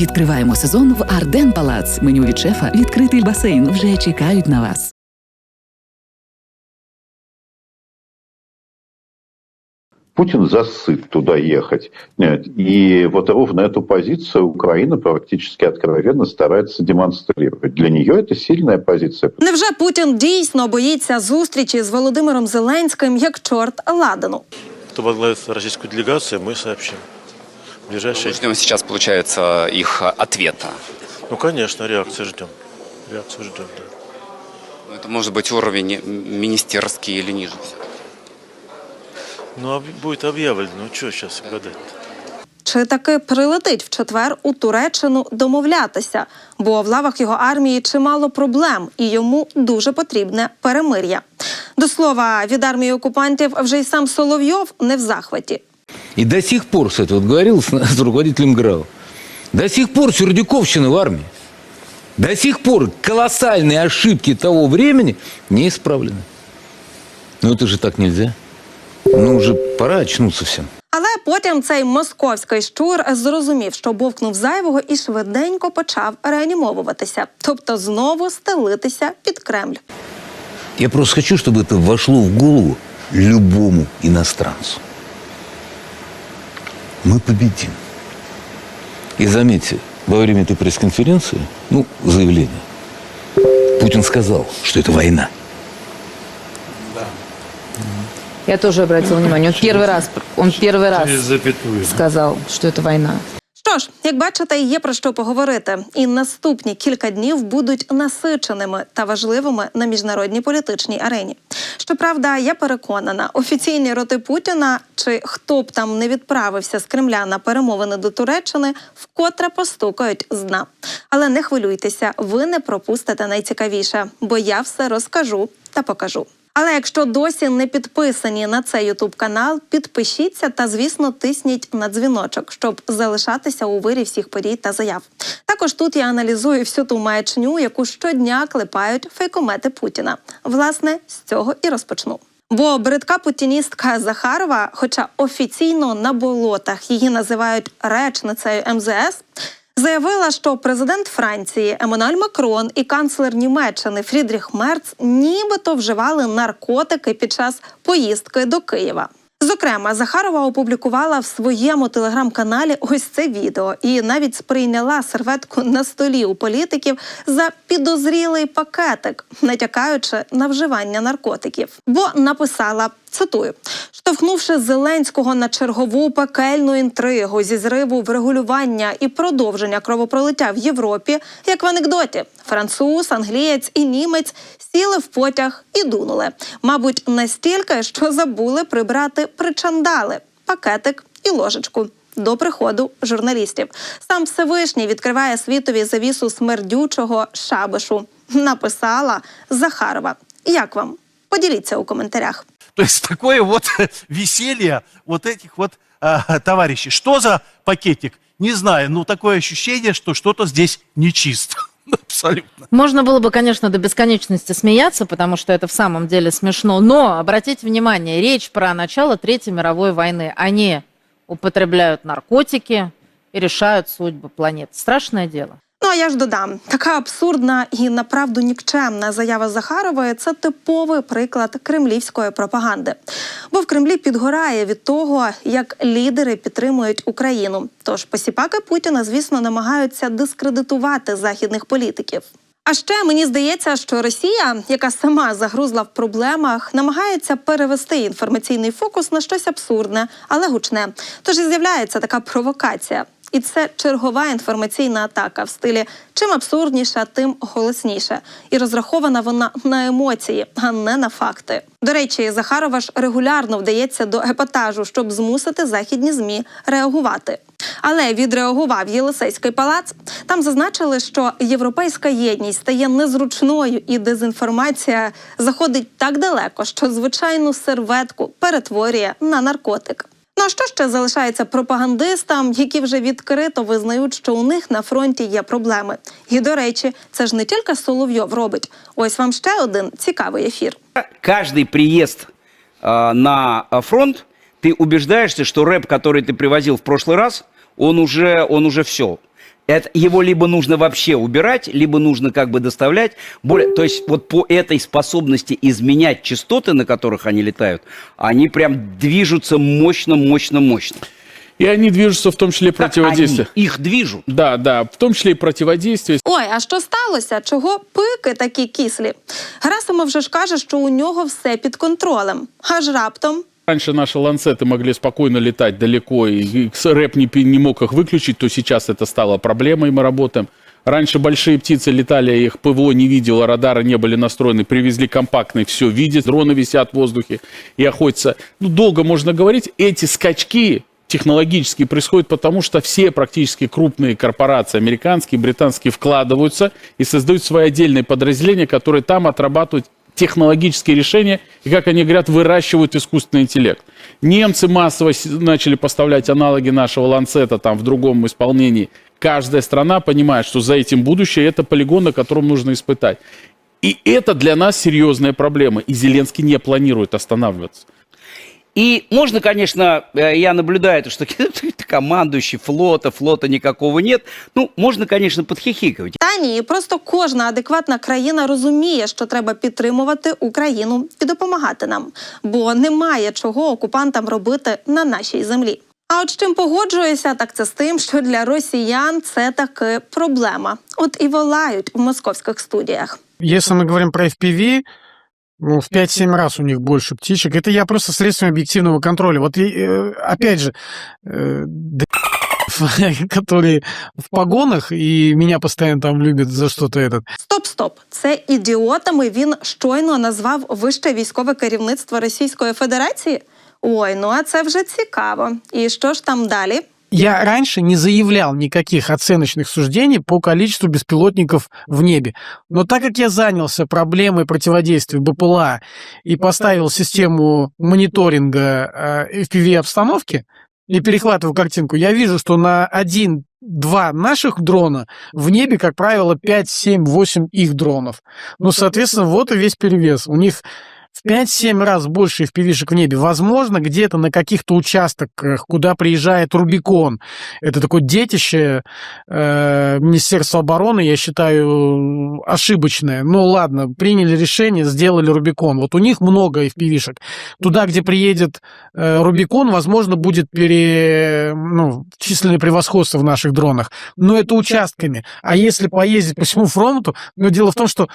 Відкриваємо сезон в Арден Палац. Меню від шефа, відкритий басейн вже чекають на вас. Путин засыт туда ехать. Нет, И вот ровно эту позицию Украина практически откровенно старается демонстрировать. Для нее это сильная позиция. Невже Путін дійсно боїться зустрічі з Володимиром Зеленським як чорт ладану? Кто возглавит российскую делегацию, мы сообщим. В ближайшие... Ждем сейчас, получается, их ответа. Ну, конечно, реакции ждем. Реакцию ждем, да. Ну, Это может быть уровень министерский или ниже. Ну, об- будет объявлено. Ну, что сейчас гадать Чи таки прилетить в четвер у Туреччину домовлятися? Бо в лавах його армії чимало проблем, і йому дуже потрібне перемир'я. До слова, від армії окупантів вже й сам Соловйов не в захваті. И до сих пор, кстати, вот говорил с, с руководителем ГРАУ, до сих пор Сердюковщина в армии, до сих пор колоссальные ошибки того времени не исправлены. Но это же так нельзя. Ну, уже пора очнуться всем. Але потім цей московський щур зрозумів, що бовкнув зайвого і швиденько почав реанімовуватися, тобто знову стелитися під Кремль. Я просто хочу, чтобы это вошло в голову любому иностранцу. Мы победим. И заметьте, во время этой пресс-конференции, ну, заявление, Путин сказал, что это война. Я тоже обратила внимание. Он первый раз, он первый раз сказал, что это война. Що як бачите, є про що поговорити, і наступні кілька днів будуть насиченими та важливими на міжнародній політичній арені. Щоправда, я переконана, офіційні роти Путіна чи хто б там не відправився з Кремля на перемовини до Туреччини, вкотре постукають з дна. Але не хвилюйтеся, ви не пропустите найцікавіше, бо я все розкажу та покажу. Але якщо досі не підписані на цей ютуб канал, підпишіться та, звісно, тисніть на дзвіночок, щоб залишатися у вирі всіх подій та заяв. Також тут я аналізую всю ту маячню, яку щодня клепають фейкомети Путіна. Власне, з цього і розпочну. Бо бридка путіністка Захарова, хоча офіційно на болотах її називають речницею МЗС, заявила, що президент Франції Еммануель Макрон і канцлер Німеччини Фрідріх Мерц нібито вживали наркотики під час поїздки до Києва. Зокрема, Захарова опублікувала в своєму телеграм-каналі ось це відео і навіть сприйняла серветку на столі у політиків за підозрілий пакетик, натякаючи на вживання наркотиків. Бо написала цитую: штовхнувши Зеленського на чергову пекельну інтригу зі зриву врегулювання і продовження кровопролиття в Європі, як в анекдоті, француз, англієць і німець сіли в потяг і дунули. Мабуть, настільки, що забули прибрати причандали, пакетик і ложечку. До приходу журналістів сам Всевишній відкриває світові завісу смердючого шабишу. Написала Захарова. Як вам? Поділіться у коментарях. То есть такое вот веселье вот этих вот товарищей. Что за пакетик? Не знаю, но такое ощущение, что что-то здесь нечисто. Абсолютно. Можно было бы, конечно, до бесконечности смеяться, потому что это в самом деле смешно. Но обратите внимание, речь про начало Третьей мировой войны. Они употребляют наркотики и решают судьбы планеты. Страшное дело. А я ж додам, така абсурдна і направду нікчемна заява Захарової це типовий приклад кремлівської пропаганди. Бо в Кремлі підгорає від того, як лідери підтримують Україну. Тож посіпаки Путіна, звісно, намагаються дискредитувати західних політиків. А ще мені здається, що Росія, яка сама загрузла в проблемах, намагається перевести інформаційний фокус на щось абсурдне, але гучне. Тож і з'являється така провокація. І це чергова інформаційна атака в стилі чим абсурдніша, тим голосніше. І розрахована вона на емоції, а не на факти. До речі, Захарова ж регулярно вдається до епатажу, щоб змусити західні змі реагувати. Але відреагував Єлисейський палац. Там зазначили, що європейська єдність стає незручною, і дезінформація заходить так далеко, що звичайну серветку перетворює на наркотик. Ну а що ще залишається пропагандистам, які вже відкрито визнають, що у них на фронті є проблеми. І до речі, це ж не тільки Соловйов робить. Ось вам ще один цікавий ефір. каждый приезд э, на э, фронт ты убеждаешься, что рэп, который ты привозил в прошлый раз, он уже, он уже все. Это, его либо нужно вообще убирать, либо нужно как бы доставлять. Более, то есть вот по этой способности изменять частоты, на которых они летают, они прям движутся мощно, мощно, мощно. И они движутся в том числе Как противодействие. они? Их движут. Да, да, в том числе и противодействие. Ой, а що сталося? Чого пики такі кислі? Герасимов вже ж каже, що у нього все під контролем. Аж раптом Раньше наши ланцеты могли спокойно летать далеко, и рэп не, не мог их выключить, то сейчас это стало проблемой, мы работаем. Раньше большие птицы летали, их ПВО не видело, радары не были настроены, привезли компактный, все видит, дроны висят в воздухе и охотятся. Ну, долго можно говорить, эти скачки технологические происходят потому, что все практически крупные корпорации, американские, британские, вкладываются и создают свои отдельные подразделения, которые там отрабатывают технологические решения и, как они говорят, выращивают искусственный интеллект. Немцы массово начали поставлять аналоги нашего ланцета там в другом исполнении. Каждая страна понимает, что за этим будущее, это полигон, на котором нужно испытать. И это для нас серьезная проблема. И Зеленский не планирует останавливаться. И можно, конечно, э, я наблюдаю, что командующий флота, флота никакого нет. Ну, можно, конечно, подхихикивать. Та ні, просто кожна адекватна країна розуміє, що треба підтримувати Україну і допомагати нам, бо немає чого окупантам робити на нашій землі. А от з чим погоджуюся, так це з тим, що для росіян це таки проблема. От і волають в московських студіях. Если мы говорим про FPV, ну, в 5-7 раз у них больше птичек. Это я просто средством объективного контроля. Вот, и, э, опять же, э, д- которые в погонах, и меня постоянно там любят за что-то этот. Стоп, стоп, це ідіотами він щойно назвав вище військове керівництво Російської Федерації. Ой, ну а це вже цікаво. І що ж там далі? Я раньше не заявлял никаких оценочных суждений по количеству беспилотников в небе. Но так как я занялся проблемой противодействия БПЛА и поставил систему мониторинга FPV-обстановки и перехватываю картинку, я вижу, что на один-два наших дрона в небе, как правило, 5, 7, 8 их дронов. Ну, соответственно, вот и весь перевес. У них в 5-7 раз больше FPV-шек в небе. Возможно, где-то на каких-то участках, куда приезжает Рубикон, это такое детище э, Министерства обороны, я считаю, ошибочное. Ну ладно, приняли решение, сделали Рубикон. Вот у них много FPV-шек. Туда, где приедет э, Рубикон, возможно, будет пере, ну, численное превосходство в наших дронах. Но это участками. А если поездить по всему фронту, но дело в том, что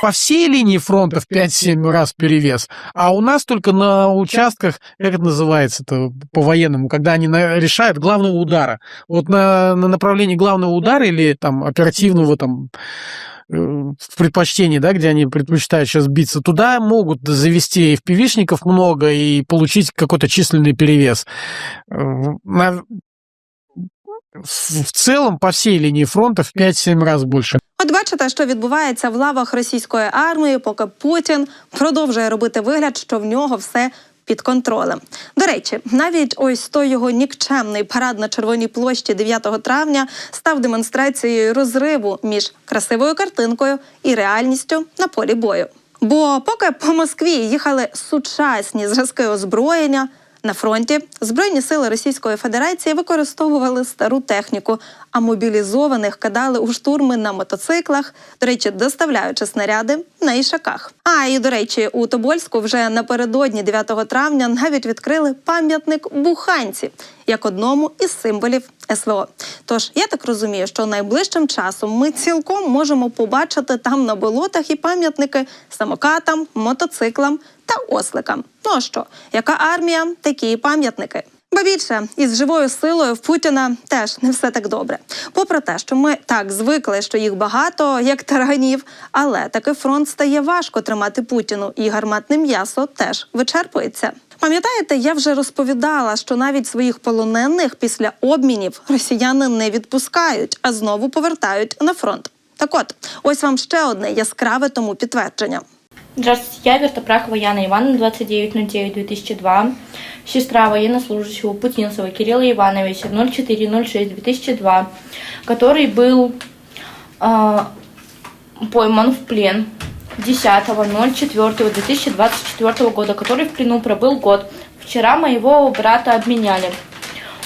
по всей линии фронта в 5-7 раз перевес, а у нас только на участках, как это называется-то по-военному, когда они на- решают главного удара. Вот на, на направлении главного удара или там оперативного там э, в предпочтении, да, где они предпочитают сейчас биться, туда могут завести FPV-шников много и получить какой-то численный перевес. Э, на- в целом по всей линии фронта в 5-7 раз больше. От бачите, що відбувається в лавах російської армії, поки Путін продовжує робити вигляд, що в нього все. Під контролем. До речі, навіть ось той його нікчемний парад на червоній площі 9 травня став демонстрацією розриву між красивою картинкою і реальністю на полі бою. Бо поки по Москві їхали сучасні зразки озброєння, на фронті Збройні сили Російської Федерації використовували стару техніку, а мобілізованих кидали у штурми на мотоциклах, до речі, доставляючи снаряди на ішаках. А і до речі, у Тобольську вже напередодні 9 травня навіть відкрили пам'ятник буханці як одному із символів СВО. Тож я так розумію, що найближчим часом ми цілком можемо побачити там на болотах і пам'ятники самокатам, мотоциклам та осликам. Ну а що, яка армія, такі пам'ятники. Ба більше із живою силою в Путіна теж не все так добре. Попри те, що ми так звикли, що їх багато, як таранів, але таки фронт стає важко тримати Путіну, і гарматне м'ясо теж вичерпується. Пам'ятаєте, я вже розповідала, що навіть своїх полонених після обмінів росіяни не відпускають, а знову повертають на фронт. Так от, ось вам ще одне яскраве тому підтвердження. Здравствуйте, я Вертопракова Яна Ивановна, 29.09.2002, сестра военнослужащего Путинцева Кирилла Ивановича, 04.06.2002, который был э, пойман в плен 10.04.2024 года, который в плену пробыл год. Вчера моего брата обменяли.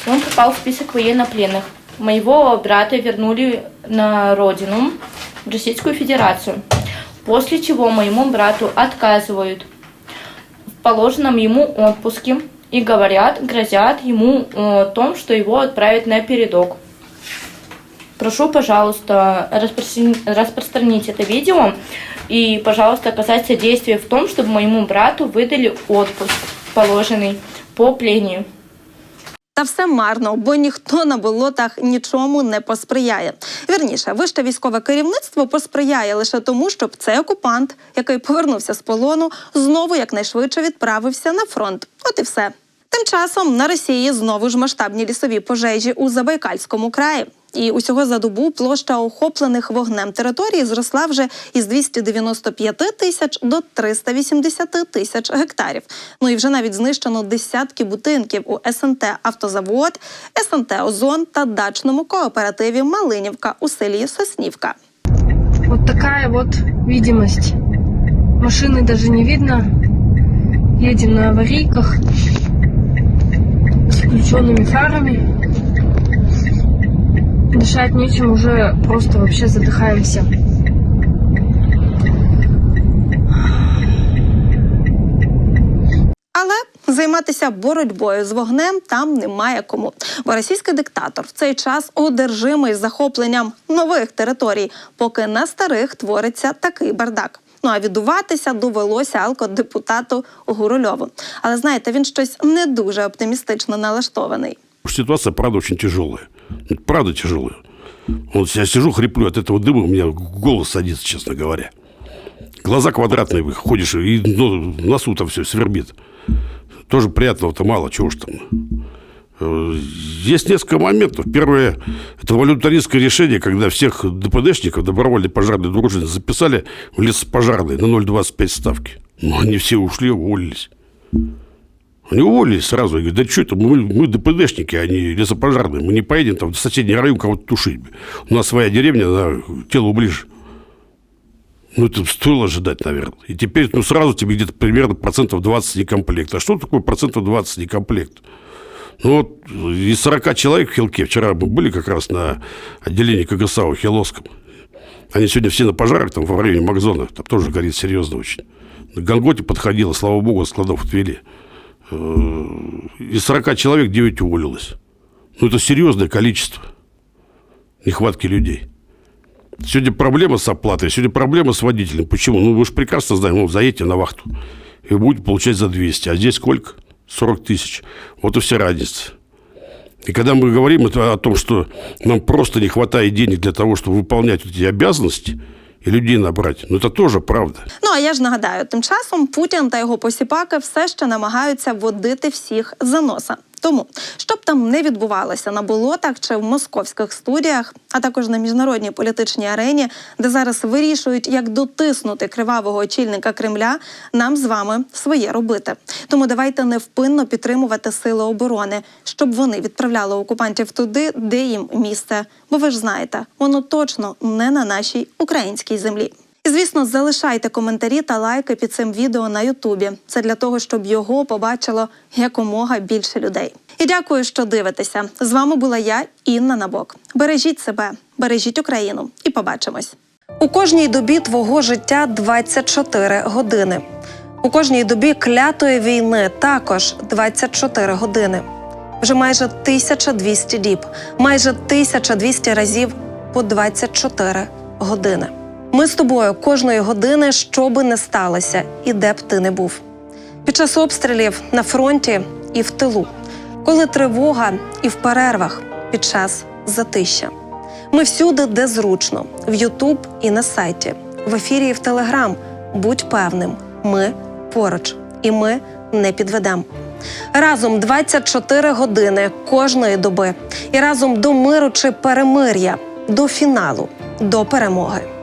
Он попал в список военнопленных. моего брата вернули на родину, в Российскую Федерацию. После чего моему брату отказывают в положенном ему отпуске и говорят, грозят ему э, том, что его отправят на передок. Прошу, пожалуйста, распространи- распространить это видео и, пожалуйста, оказать содействие в том, чтобы моему брату выдали отпуск положенный по плению. Та все марно, бо ніхто на болотах нічому не посприяє. Вірніше, вище військове керівництво посприяє лише тому, щоб цей окупант, який повернувся з полону, знову якнайшвидше відправився на фронт. От і все. Тим часом на Росії знову ж масштабні лісові пожежі у Забайкальському краї. І усього за добу площа охоплених вогнем території зросла вже із 295 тисяч до 380 тисяч гектарів. Ну і вже навіть знищено десятки будинків у СНТ Автозавод, СНТ Озон та дачному кооперативі Малинівка у селі Соснівка. Вот такая вот видимость. Машины даже не видно. Едем на аварийках с включенными фарами. Дышать нечем, уже просто вообще задыхаемся. Але займатися боротьбою з вогнем там немає кому. Бо російський диктатор в цей час одержимий захопленням нових територій, поки на старих твориться такий бардак. Ну а відуватися довелося алкодепутату Гурульову. Але знаєте, він щось не дуже оптимістично налаштований. Ситуация, правда, очень тяжелая. Правда тяжелая. Вот я сижу, хриплю от этого дыма, у меня голос садится, честно говоря. Глаза квадратные, ходишь, и ну, носу там все свербит. Тоже приятного-то мало, чего ж там. Э, Есть несколько моментов. Первое, это волюнтаристское решение, когда всех ДПДшников, добровольной пожарной дружины, записали в лесопожарные на 0,25 ставки. Но они все ушли, уволились. Они уволились сразу. Я говорю, да что это, мы, мы ДПДшники, а не лесопожарные. Мы не поедем там в соседний район кого-то тушить. У нас своя деревня, она телу ближе. Ну, это стоило ожидать, наверное. И теперь, ну, сразу тебе где-то примерно процентов 20 некомплект. А что такое процентов 20 некомплект? Ну, вот из 40 человек в Хилке, вчера мы были как раз на отделении КГСА у Хиловском. Они сегодня все на пожарах там в районе Макзона. Там тоже горит серьезно очень. На Ганготе подходило, слава богу, складов отвели. Э, Из 40 человек 9 уволилось. Ну, это серьезное количество нехватки людей. Сегодня проблема с оплатой, сегодня проблема с водителем. Почему? Ну, вы же прекрасно знаете, ну, заедете на вахту, и будете получать за 200. А здесь сколько? 40 тысяч. Вот и вся разница. И когда мы говорим о том, что нам просто не хватает денег для того, чтобы выполнять эти обязанности и людей набрати. ну це теж правда. Ну а я ж нагадаю, тим часом Путін та його посіпаки все ще намагаються водити всіх за носа. Тому, щоб там не відбувалося на болотах чи в московських студіях, а також на міжнародній політичній арені, де зараз вирішують, як дотиснути кривавого очільника Кремля, нам з вами своє робити. Тому давайте невпинно підтримувати сили оборони, щоб вони відправляли окупантів туди, де їм місце. Бо ви ж знаєте, воно точно не на нашій українській землі. Звісно, залишайте коментарі та лайки під цим відео на Ютубі. Це для того, щоб його побачило якомога більше людей. І дякую, що дивитеся. З вами була я, Інна Набок. Бережіть себе, бережіть Україну і побачимось. У кожній добі твого життя 24 години. У кожній добі клятої війни також 24 години. Вже майже 1200 діб, майже 1200 разів по 24 години. Ми з тобою кожної години, що би не сталося, і де б ти не був. Під час обстрілів на фронті і в тилу, коли тривога і в перервах під час затища. Ми всюди, де зручно, в Ютуб і на сайті, в ефірі і в Телеграм. Будь певним, ми поруч, і ми не підведемо. Разом 24 години кожної доби, і разом до миру чи перемир'я, до фіналу, до перемоги.